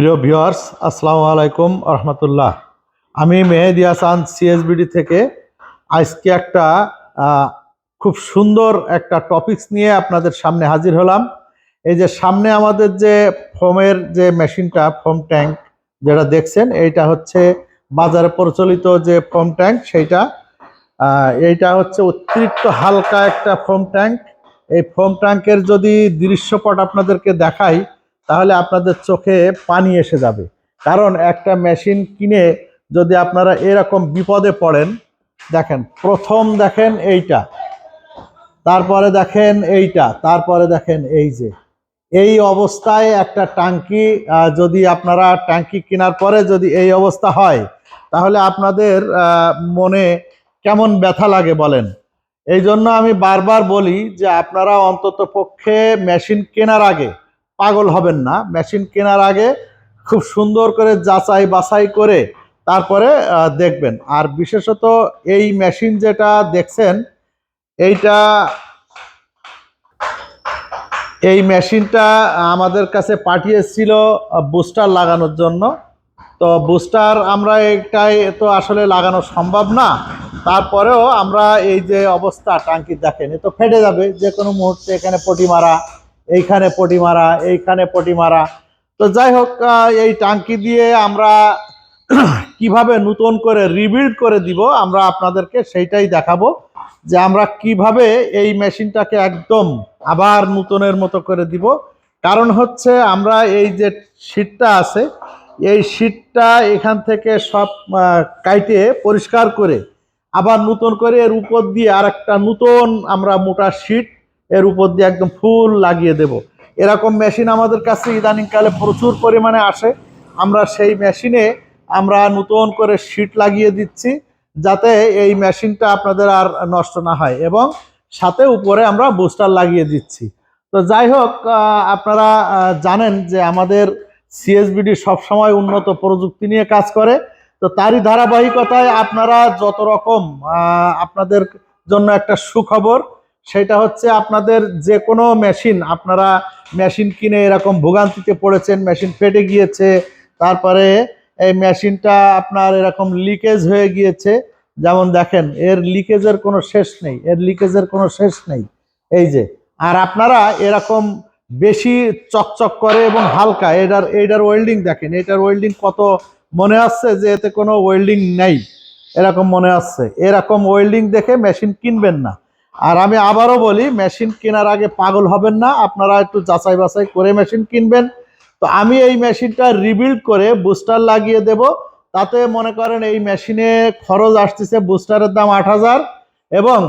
প্রিয় ভিউয়ার্স, আসসালামু আলাইকুম রহমতুল্লাহ। আমি মেহেদি হাসান সিএসবিডি থেকে। আজকে একটা খুব সুন্দর একটা টপিকস নিয়ে আপনাদের সামনে হাজির হলাম। এই যে সামনে আমাদের যে ফোমের যে মেশিনটা, ফোম ট্যাঙ্ক যেটা দেখছেন, এইটা হচ্ছে বাজারে প্রচলিত যে ফোম ট্যাঙ্ক, সেইটা এইটা হচ্ছে অতিরিক্ত হালকা একটা ফোম ট্যাঙ্ক। এই ফোম ট্যাঙ্কের যদি দৃশ্যপট আপনাদেরকে দেখাই তাহলে আপনাদের চোখে পানি এসে যাবে। কারণ একটা মেশিন কিনে যদি আপনারা এরকম বিপদে পড়েন, দেখেন, প্রথম দেখেন এইটা, তারপরে দেখেন এইটা, তারপরে দেখেন এই যে। এই অবস্থায় একটা ট্যাঙ্কি যদি আপনারা ট্যাঙ্কি কেনার পরে যদি এই অবস্থা হয়, তাহলে আপনাদের মনে কেমন ব্যথা লাগে বলেন? এই জন্য আমি বারবার বলি যে আপনারা অন্তত পক্ষে মেশিন কেনার আগে পাগল হবেন না। মেশিন কেনার আগে খুব সুন্দর করে যাচাই বাছাই করে তারপরে দেখবেন। আর বিশেষত এই মেশিন যেটা দেখছেন, এইটা, এই মেশিনটা আমাদের কাছে পাঠিয়েছিল বুস্টার লাগানোর জন্য। তো বুস্টার আমরা এটাই তো আসলে লাগানো সম্ভব না। তারপরেও আমরা এই যে অবস্থা, টাঙ্কি দেখেন, এ তো ফেটে যাবে। যে কোনো মুহূর্তে এখানে পটি মারা এইখানে পটি মারা, এইখানে পটি মারা। তো যাই হোক এই টাঙ্কি দিয়ে আমরা কীভাবে নতুন করে রিবিল্ড করে দিব, আমরা আপনাদেরকে সেইটাই দেখাবো যে আমরা কীভাবে এই মেশিনটাকে একদম আবার নতুনের মতো করে দিব। কারণ হচ্ছে আমরা এই যে শীটটা আছে, এই শীটটা এখান থেকে সব কাইটে পরিষ্কার করে আবার নতুন করে এর উপর দিয়ে আর একটা নতুন আমরা মোটা শীট এর উপর দিয়ে একদম ফুল লাগিয়ে দেব। এরকম মেশিন আমাদের কাছে ইদানিংকালে প্রচুর পরিমাণে আসে। আমরা সেই মেশিনে আমরা নতুন করে শীট লাগিয়ে দিচ্ছি যাতে এই মেশিনটা আপনাদের আর নষ্ট না হয় এবং সাথে উপরে আমরা বুস্টার লাগিয়ে দিচ্ছি। তো যাই হোক আপনারা জানেন যে আমাদের সিএসবিডি সবসময় উন্নত প্রযুক্তি নিয়ে কাজ করে। তো তারই ধারাবাহিকতায় আপনারা যত রকম আপনাদের জন্য একটা সুখবর সেটা হচ্ছে আপনাদের যে কোনো মেশিন, আপনারা মেশিন কিনে এরকম ভোগান্তিতে পড়েছেন, মেশিন ফেটে গিয়েছে, তারপরে এই মেশিনটা আপনার এরকম লিকেজ হয়ে গিয়েছে, যেমন দেখেন, এর লিকেজের কোনো শেষ নেই, এর লিকেজের কোনো শেষ নেই, এই যে, আর আপনারা এরকম বেশি চকচক করে এবং হালকা, এটার এটার ওয়েল্ডিং দেখেন, এটার ওয়েল্ডিং কত মনে আসছে যে এতে কোনো ওয়েল্ডিং নেই, এরকম মনে আসছে, এরকম ওয়েল্ডিং দেখে মেশিন কিনবেন না আর আমি আবারও বলি, মেশিন কেনার আগে পাগল হবেন না, আপনারা একটু যাচাই বাছাই করে মেশিন কিনবেন। তো আমি এই মেশিনটা রিবিল্ড করে বুস্টার লাগিয়ে দেব, তাতে মনে করেন এই মেশিনে খরচ আসতেছে বুস্টারের দাম আট হাজার এবং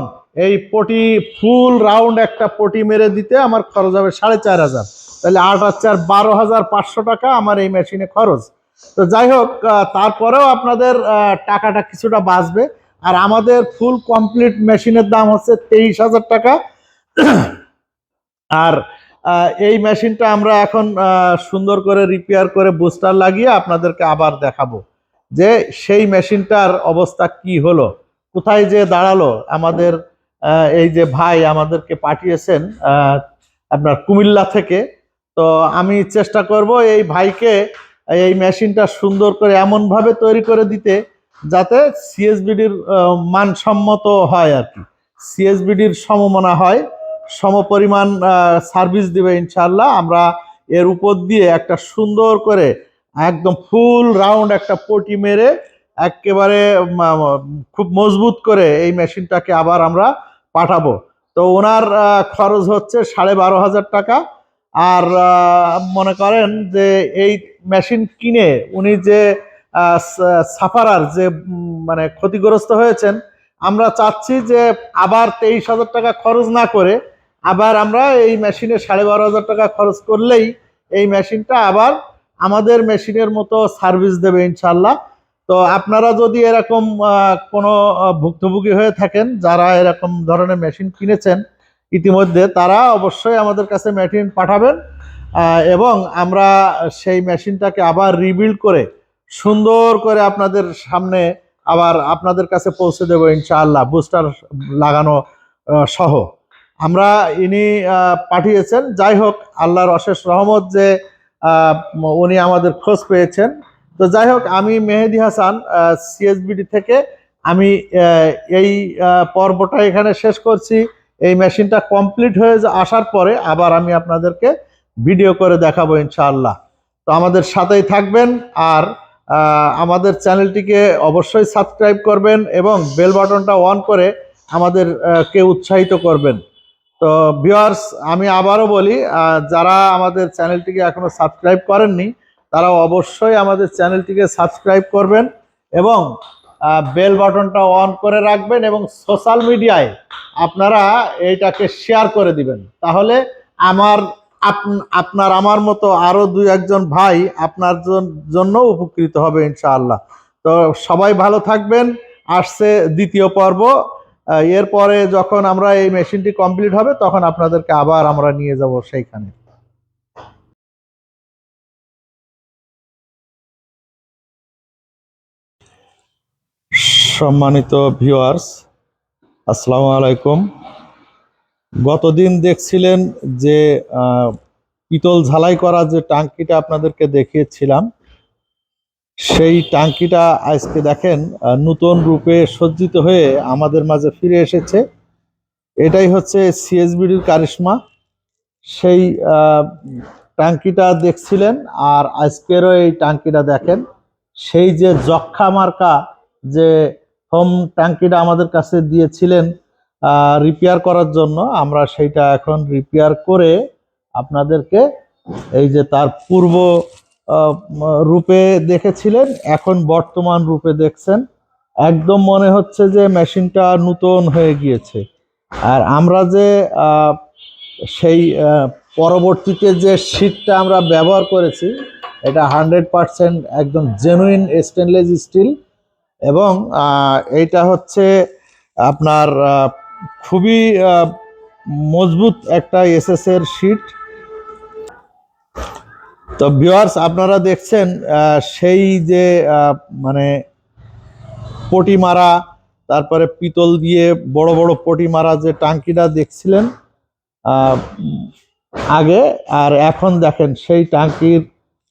এই পটি ফুল রাউন্ড একটা পটি মেরে দিতে আমার খরচ হবে সাড়ে চার হাজার। তাহলে আট আর চার বারো হাজার, পাঁচশো টাকা আমার এই মেশিনে খরচ। তো যাই হোক তারপরেও আপনাদের টাকাটা কিছুটা বাঁচবে। আর আমাদের ফুল কমপ্লিট মেশিনের দাম হচ্ছে তেইশ হাজার টাকা। আর এই মেশিনটা আমরা এখন সুন্দর করে রিপেয়ার করে বুস্টার লাগিয়ে আপনাদেরকে আবার দেখাবো যে সেই মেশিনটার অবস্থা কি হলো, কোথায় যে দাঁড়াল। আমাদের এই যে ভাই আমাদেরকে পাঠিয়েছেন আপনার কুমিল্লা থেকে। তো আমি চেষ্টা করব এই ভাইকে এই মেশিনটা সুন্দর করে এমনভাবে তৈরি করে দিতে যাতে সিএসবিডির মানসম্মত হয় আর কি। সিএসবিডির সমমনা হয়, সমপরিমাণ সার্ভিস দিবে ইনশাল্লাহ আমরা এর উপর দিয়ে একটা সুন্দর করে একদম ফুল রাউন্ড একটা পটি মেরে একেবারে খুব মজবুত করে এই মেশিনটাকে আবার আমরা পাঠাবো। তো ওনার খরচ হচ্ছে সাড়ে বারো হাজার টাকা। আর মনে করেন যে এই মেশিন কিনে উনি যে সাফারার যে মানে ক্ষতিগ্রস্ত হয়েছেন, আমরা চাচ্ছি যে আবার তেইশ হাজার টাকা খরচ না করে আবার আমরা এই মেশিনে সাড়ে বারো হাজার টাকা খরচ করলেই এই মেশিনটা আবার আমাদের মেশিনের মতো সার্ভিস দেবে ইনশাল্লাহ তো আপনারা যদি এরকম কোনো ভুক্তভোগী হয়ে থাকেন, যারা এরকম ধরনের মেশিন কিনেছেন ইতিমধ্যে, তারা অবশ্যই আমাদের কাছে মেশিন পাঠাবেন। এবং আমরা সেই মেশিনটাকে আবার রিবিল্ড করে সুন্দর করে আপনাদের সামনে আবার আপনাদের কাছে পৌঁছে দেবো ইনশাআল্লাহ বুস্টার লাগানো সহ। আমরা ইনি পাঠিয়েছেন, যাই হোক, আল্লাহর অশেষ রহমত যে উনি আমাদের খোঁজ পেয়েছেন। তো যাই হোক, আমি মেহেদি হাসান সিএসবিডি থেকে আমি এই পর্বটা এখানে শেষ করছি। এই মেশিনটা কমপ্লিট হয়ে আসার পরে আবার আমি আপনাদেরকে ভিডিও করে দেখাবো ইনশাআল্লাহ। তো আমাদের সাথেই থাকবেন, আর আমাদের চ্যানেলটিকে অবশ্যই সাবস্ক্রাইব করবেন এবং বেল বাটনটা অন করে আমাদের কে উৎসাহিত করবেন। তো ভিউয়ার্স, আমি আবারও বলি যারা আমাদের চ্যানেলটিকে এখনও সাবস্ক্রাইব করেননি তারা অবশ্যই আমাদের চ্যানেলটিকে সাবস্ক্রাইব করবেন এবং বেল বাটনটা অন করে রাখবেন এবং সোশ্যাল মিডিয়ায় আপনারা এইটাকে শেয়ার করে দিবেন। তাহলে আমার আপনার আমার মতো আরও দুই একজন ভাই আপনার জন্য উপকৃত হবে ইনশাআল্লাহ। তো সবাই ভালো থাকবেন। আসছে দ্বিতীয় পর্ব। এরপরে যখন আমরা এই মেশিনটি কমপ্লিট হবে, তখন আপনাদেরকে আবার আমরা নিয়ে যাব সেইখানে। সম্মানিত ভিউয়ার্স, আসসালামু আলাইকুম। গতদিন দেখছিলেন যে পিতল ঝালাই করা যে টাঙ্কিটা আপনাদেরকে দেখিয়েছিলাম, সেই টাঙ্কিটা আজকে দেখেন নূতন রূপে সজ্জিত হয়ে আমাদের মাঝে ফিরে এসেছে। এটাই হচ্ছে সিএসবিডির কারিশমা। সেই টাঙ্কিটা দেখছিলেন আর আজকেরও এই টাঙ্কিটা দেখেন। সেই যে যক্ষা মার্কা যে হোম টাঙ্কিটা আমাদের কাছে দিয়েছিলেন রিপেয়ার করার জন্য আমরা সেইটা এখন রিপেয়ার করে আপনাদেরকে এই যে তার পূর্ব রূপে দেখেছিলেন, এখন বর্তমান রূপে দেখছেন। একদম মনে হচ্ছে যে মেশিনটা নূতন হয়ে গিয়েছে। আর আমরা যে সেই পরবর্তীতে যে শীটটা আমরা ব্যবহার করেছি, এটা হান্ড্রেড পারসেন্ট একদম জেনুইন স্টেনলেস স্টিল এবং এইটা হচ্ছে আপনার খুবই মজবুত একটা এসএস এর শীট তো ভিউয়ার্স আপনারা দেখছেন সেই যে মানে পটি মারা, তারপরে পিতল দিয়ে বড় বড় পটি মারা যে টাঙ্কিটা দেখছিলেন আগে, আর এখন দেখেন, সেই টাঙ্কির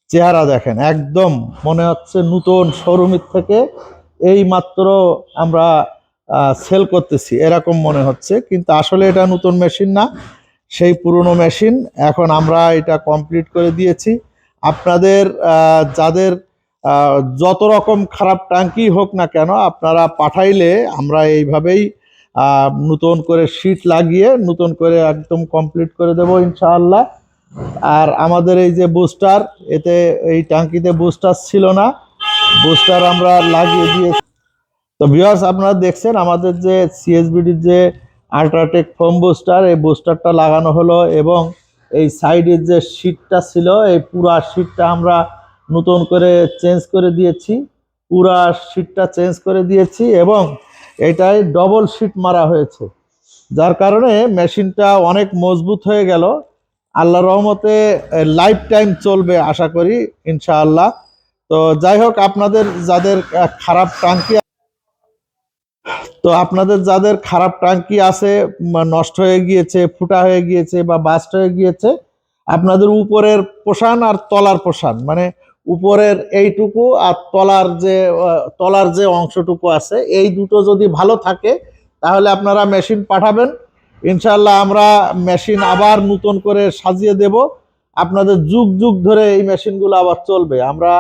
চেহারা দেখেন, একদম মনে হচ্ছে নতুন শোরুমের থেকে, এই মাত্র আমরা সেল করতেছি, এরকম মনে হচ্ছে। কিন্তু আসলে এটা নতুন মেশিন না, সেই পুরনো মেশিন এখন আমরা এটা কমপ্লিট করে দিয়েছি। আপনাদের যাদের যত রকম খারাপ টাঙ্কি হোক না কেন, আপনারা পাঠাইলে আমরা এইভাবেই নতুন করে শীট লাগিয়ে নতুন করে একদম কমপ্লিট করে দেবো ইনশাআল্লাহ। আর আমাদের এই যে বুস্টার এতে এই ট্যাঙ্কিতে বুস্টার ছিল না। বুস্টার আমরা লাগিয়ে দিয়েছি। তো ভিউয়ার্স আপনারা দেখছেন আমাদের যে সিএসবিডির যে আল্ট্রাটেক ফোম বুস্টার এই বুস্টারটা লাগানো হলো এবং এই সাইডের যে শীটটা ছিল, এই পুরা শীটটা আমরা নতুন করে চেঞ্জ করে দিয়েছি। পুরা শীটটা চেঞ্জ করে দিয়েছি এবং এটাই ডবল শীট মারা হয়েছে। যার কারণে মেশিনটা অনেক মজবুত হয়ে গেল। আল্লাহ রহমতে লাইফ টাইম চলবে আশা করি, ইনশাআল্লাহ। তো যাই হোক, আপনাদের, যাদের খারাপ টাঙ্কি তো আপনাদের যাদের খারাপ টাঙ্কি আছে নষ্ট হয়ে গিয়েছে, ফুটা হয়ে গিয়েছে বা বাস্ট হয়ে গিয়েছে, আপনাদের উপরের পোষান আর তলার পোষান মানে উপরের এইটুকু আর তলার যে তলার যে অংশটুকু আছে, এই দুটো যদি ভালো থাকে, তাহলে আপনারা মেশিন পাঠাবেন। ইনশাল্লাহ আমরা মেশিন আবার নতুন করে সাজিয়ে দেব। আপনাদের যুগ যুগ ধরে এই মেশিনগুলো আবার চলবে। আমরা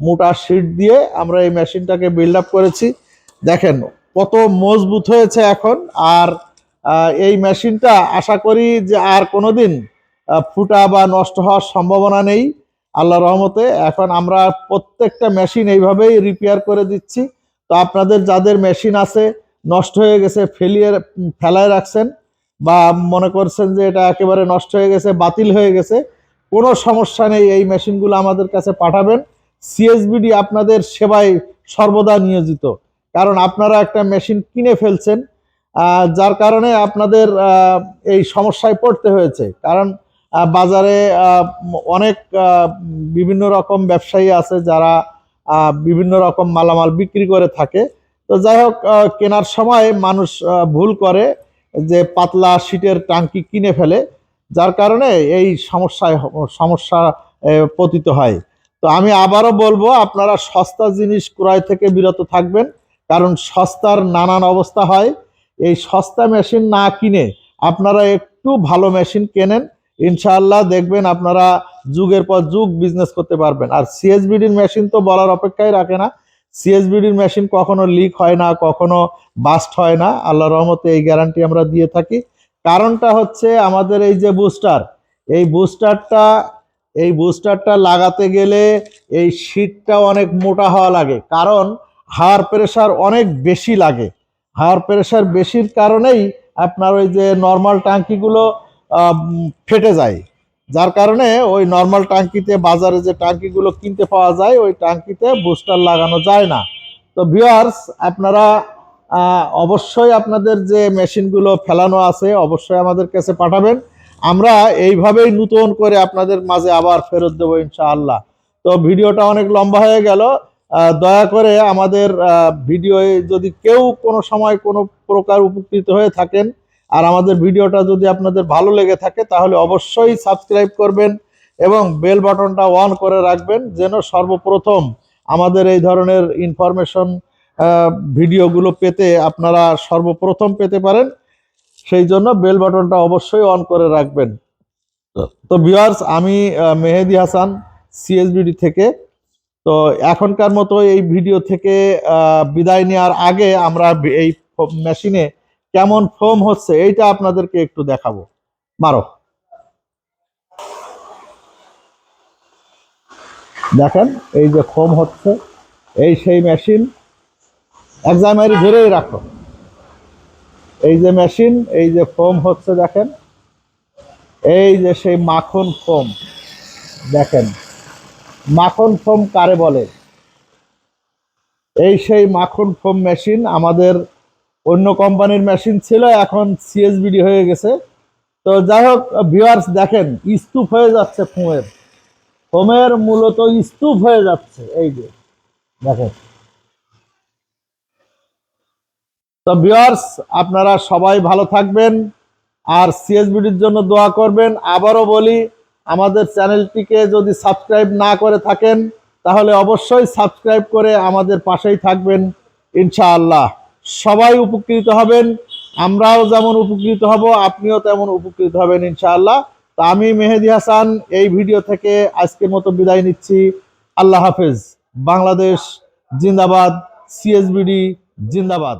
মোটা শিট দিয়ে আমরা এই মেশিনটাকে বিল্ড আপ করেছি। দেখেন কত মজবুত হয়েছে এখন। আর এই মেশিনটা আশা করি যে আর কোনোদিন আহ, ফুটা বা নষ্ট হওয়ার সম্ভাবনা নেই। আল্লাহ রহমতে এখন আমরা প্রত্যেকটা মেশিন এইভাবেই রিপেয়ার করে দিচ্ছি। তো আপনাদের যাদের মেশিন আছে নষ্ট হয়ে গেছে ফেলিয়ে ফেলায় রাখছেন বা মনে করছেন যে এটা একেবারে নষ্ট হয়ে গেছে বাতিল হয়ে গেছে কোনো সমস্যা নেই এই মেশিনগুলো আমাদের কাছে পাঠাবেন। সিএসবিডি আপনাদের সেবায় সর্বদা নিয়োজিত। কারণ আপনারা একটা মেশিন কিনে ফেলছেন যার কারণে আপনাদের এই সমস্যায় পড়তে হয়েছে। কারণ বাজারে অনেক বিভিন্ন রকম ব্যবসায়ী আছে যারা বিভিন্ন রকম মালামাল বিক্রি করে থাকে। তো যাই হোক কেনার সময় মানুষ ভুল করে যে পাতলা শীটের টাঙ্কি কিনে ফেলে, যার কারণে এই সমস্যায়, সমস্যা পতিত হয়। তো আমি আবারও বলব, আপনারা সস্তা জিনিস ক্রয় থেকে বিরত থাকবেন। কারণ সস্তার নানান অবস্থা হয়। এই সস্তা মেশিন না কিনে আপনারা একটু ভালো মেশিন কেনেন, ইনশাআল্লাহ দেখবেন আপনারা যুগের পর যুগ বিজনেস করতে পারবেন। আর সিএসবিডির মেশিন তো বলার অপেক্ষাই রাখে না। সিএসবিডির মেশিন কখনো লিক হয় না, কখনো বাস্ট হয় না। আল্লাহ রহমতে এই গ্যারান্টি আমরা দিয়ে থাকি। কারণটা হচ্ছে আমাদের এই যে বুস্টার এই বুস্টারটা এই বুস্টারটা লাগাতে গেলে এই শীটটা অনেক মোটা হওয়া লাগে। কারণ হাওয়ার প্রেশার অনেক বেশি লাগে। হাওয়ার প্রেশার বেশির কারণেই আপনার ওই যে নর্মাল উম, ফেটে যায়। যার কারণে ওই নর্মাল টাঙ্কিতে বাজারে যে টাঙ্কিগুলো কিনতে পাওয়া যায় ওই টাঙ্কিতে বুস্টার লাগানো যায় না। তো ভিওয়ার্স আপনারা অবশ্যই আপনাদের যে মেশিনগুলো ফেলানো আছে অবশ্যই আমাদের কাছে পাঠাবেন। আমরা এইভাবেই নূতন করে আপনাদের মাঝে আবার ফেরত দেবো ইনশাআল্লাহ। তো ভিডিওটা অনেক লম্বা হয়ে গেল। দয়া করে আমাদের ভিডিওয়ে যদি কেউ কোনো সময় কোনো প্রকার উপকৃত হয়ে থাকেন আর আমাদের ভিডিওটা যদি আপনাদের ভালো লেগে থাকে তাহলে অবশ্যই সাবস্ক্রাইব করবেন এবং বেল বাটনটা অন করে রাখবেন যেন সর্বপ্রথম আমাদের এই ধরনের ইনফরমেশন ভিডিওগুলো পেতে আপনারা সর্বপ্রথম পেতে পারেন। সেই জন্য বেল বাটনটা অবশ্যই অন করে রাখবেন। তো- তো ভিউয়ার্স আমি মেহেদি হাসান সিএসবিডি থেকে তো এখনকার মতো এই ভিডিও থেকে বিদায় নেওয়ার আগে আমরা এই মেশিনে কেমন ফোম হচ্ছে এইটা আপনাদেরকে একটু দেখাবো। মারো। দেখেন, এই যে ফোম হচ্ছে, এই সেই মেশিন এক জায়গায় ধরেই রাখো। এই যে মেশিন, এই যে ফোম হচ্ছে, দেখেন, এই যে সেই মাখন ফোম, দেখেন। মাখন ফোম কারে বলে? এই সেই মাখন ফোম মেশিন আমাদের অন্য কোম্পানির মেশিন ছিল, এখন সিএসবিডি হয়ে গেছে। তো যাই হোক ভিওয়ার্স দেখেন, স্তূপ হয়ে যাচ্ছে ফোমের। ফোমের মূলত স্তূপ হয়ে যাচ্ছে, এই যে, দেখেন। তো ভিওয়ার্স আপনারা সবাই ভালো থাকবেন, আর সিএসবিডির জন্য দোয়া করবেন। আবারও বলি আমাদের চ্যানেলটিকে যদি সাবস্ক্রাইব না করে থাকেন, তাহলে অবশ্যই সাবস্ক্রাইব করে আমাদের পাশেই থাকবেন, ইনশাআল্লাহ। সবাই উপকৃত হবেন, আমরাও যেমন উপকৃত হব, আপনিও তেমন উপকৃত হবেন, ইনশাআল্লাহ। তা আমি মেহেদি হাসান, এই ভিডিও থেকে আজকের মতো বিদায় নিচ্ছি। আল্লাহ হাফেজ। বাংলাদেশ জিন্দাবাদ, সিএসবিডি জিন্দাবাদ।